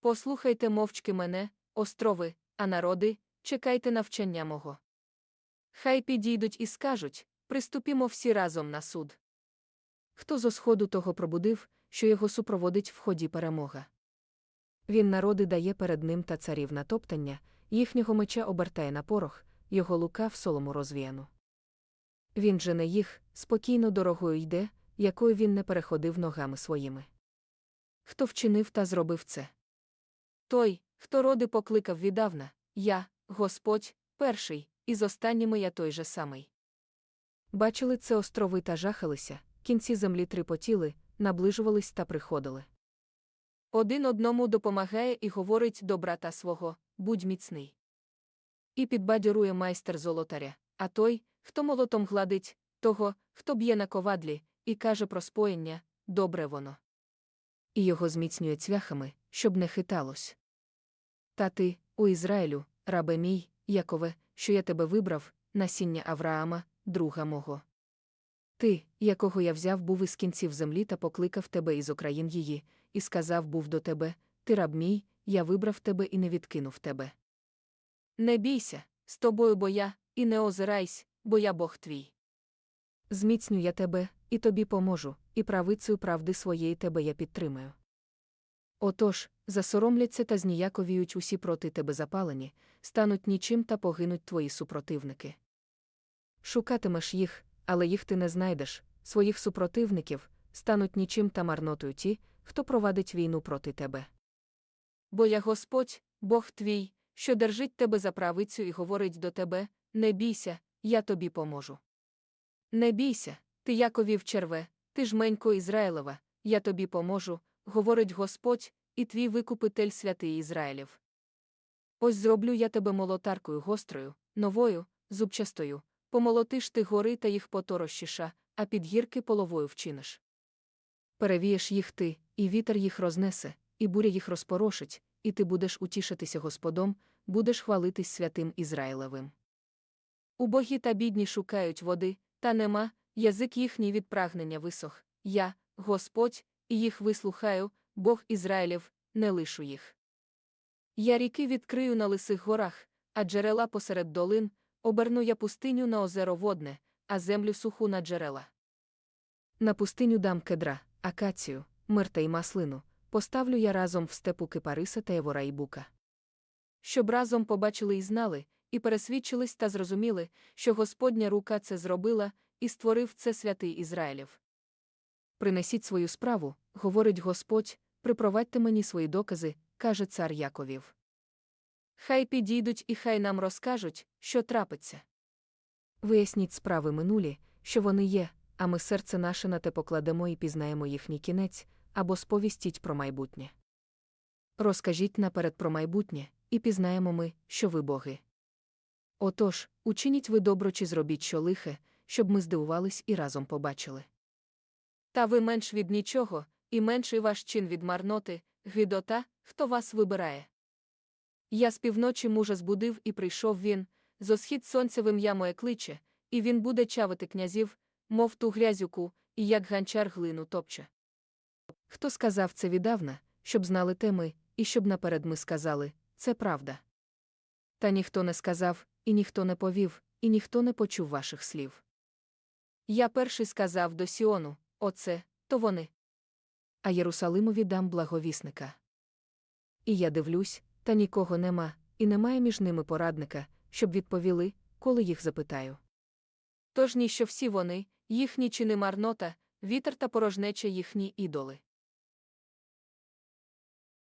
Послухайте мовчки мене, острови, а народи, чекайте навчання мого. Хай підійдуть і скажуть приступімо всі разом на суд. Хто зо сходу того пробудив, що його супроводить в ході перемога? Він народи дає перед ним та царів на топтання, їхнього меча обертає на порох, його лука в солому розвіяну. Він же не їх, спокійно дорогою йде, якою він не переходив ногами своїми. Хто вчинив та зробив це? Той, хто роди покликав віддавна, я, Господь, перший, і з останніми я той же самий. Бачили це острови та жахалися, кінці землі тріпотіли, наближувались та приходили. Один одному допомагає і говорить до брата свого будь міцний. І підбадьорує майстер золотаря, а той, хто молотом гладить, того, хто б'є на ковадлі, і каже про споєння добре воно. І його зміцнює цвяхами, щоб не хиталось. Та ти, у Ізраїлю, рабе мій, Якове, що я тебе вибрав, насіння Авраама, друга мого. Ти, якого я взяв був із кінців землі та покликав тебе із окраїн її, і сказав був до тебе Ти раб мій, я вибрав тебе і не відкинув тебе. Не бійся, з тобою бо я, і не озирайсь, бо я Бог твій. Зміцню я тебе, і тобі поможу, і правицею правди своєї тебе я підтримаю. Отож, засоромляться та зніяковіють усі проти тебе запалені, стануть нічим та погинуть твої супротивники. Шукатимеш їх, але їх ти не знайдеш, своїх супротивників, стануть нічим та марнотою ті, хто провадить війну проти тебе. Бо я Господь, Бог твій, що держить тебе за правицю і говорить до тебе не бійся, я тобі поможу. Не бійся, ти Яковів черве, ти жменько Ізраїлова, я тобі поможу, говорить Господь, і твій викупитель святий Ізраїлів. Ось зроблю я тебе молотаркою гострою, новою, зубчастою, помолотиш ти гори та їх поторощіша, а під гірки половою вчиниш. Перевієш їх ти, і вітер їх рознесе, і буря їх розпорошить, і ти будеш утішитися Господом, будеш хвалитись святим Ізраїлевим. Убогі та бідні шукають води, та нема, язик їхній від прагнення висох. Я, Господь, і їх вислухаю, Бог Ізраїлів, не лишу їх. Я ріки відкрию на лисих горах, а джерела посеред долин, оберну я пустиню на озеро водне, а землю суху на джерела. На пустиню дам кедра, акацію, мирта й маслину, поставлю я разом в степу кипариса та Евора і бука. Щоб разом побачили і знали, і пересвідчились та зрозуміли, що Господня рука це зробила, і створив це святий Ізраїлів. Принесіть свою справу, говорить Господь, припровадьте мені свої докази, каже цар Яковів. Хай підійдуть і хай нам розкажуть, що трапиться. Виясніть справи минулі, що вони є, а ми серце наше на те покладемо і пізнаємо їхній кінець, або сповістіть про майбутнє. Розкажіть наперед про майбутнє, і пізнаємо ми, що ви боги. Отож, учиніть ви добро чи зробіть що лихе, щоб ми здивувались і разом побачили. Та ви менш від нічого, і менший ваш чин від марноти, гидота, хто вас вибирає. Я з півночі мужа збудив і прийшов він, зо схід сонця в ім'я моє кличе, і він буде чавити князів, мов ту грязюку, і як ганчар глину топче. Хто сказав це віддавна, щоб знали те ми, і щоб наперед ми сказали це правда. Та ніхто не сказав, і ніхто не повів, і ніхто не почув ваших слів. Я перший сказав до Сіону оце, то вони. А Єрусалимові дам благовісника. І я дивлюсь, та нікого нема, і немає між ними порадника, щоб відповіли, коли їх запитаю. Тож ніщо всі вони, їхні чини марнота, вітер та порожнеча їхні ідоли.